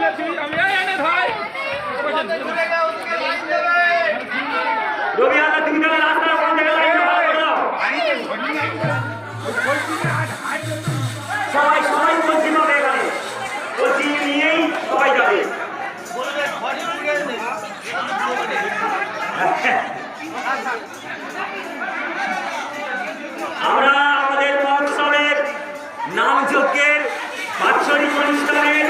রবিহানা আমরা আমাদের মহোৎসবের নাম যজ্ঞের বাৎসরিক অনুষ্ঠানের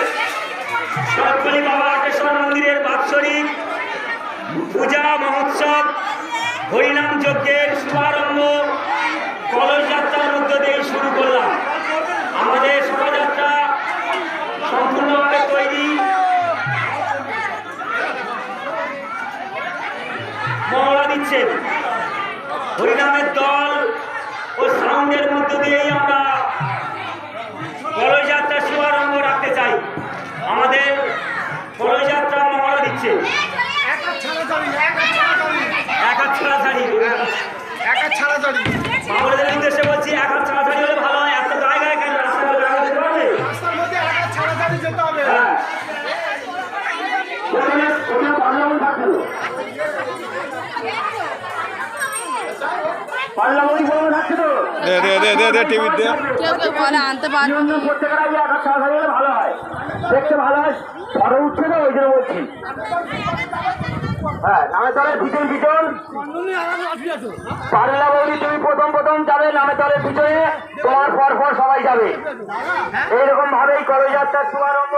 সরকারি বাবা আটেশ্বর মন্দিরের বাৎসরিক পূজা মহোৎসব হরিনাম যজ্ঞের শুভারম্ভ দিচ্ছেন হরিনামের দল ও সাউন্ডের মধ্য দিয়েই আমরা কলযাত্রা শুভারম্ভ রাখতে চাই। আমাদের কলযাত্রা মহড়া দিচ্ছে। উদ্দেশ্যে বলছি এক হাত ছাড়াছাড়ি হলে ভালো হয়। এত জায়গায় কেন জায়গা পারবে? দে দে দে দে দে টিভি দে। কেউ কেউ বলে আনতে পারব। নিয়ন্ত্রণ করতে গেলে আগে এক হাত ছাড়াছাড়ি হলে ভালো হয়। দেখতে ভালো হয় ফটো উঠছে না ওই জন্য বলছি। হ্যাঁ নামে তলে ভিতর ভিতর পারলা বৌদি তুমি প্রথম প্রথম যাবে নামে তলে ভিতরে তোমার পর পর সবাই যাবে। এইরকম ভাবেই কলেজ যাত্রার শুভারম্ভ।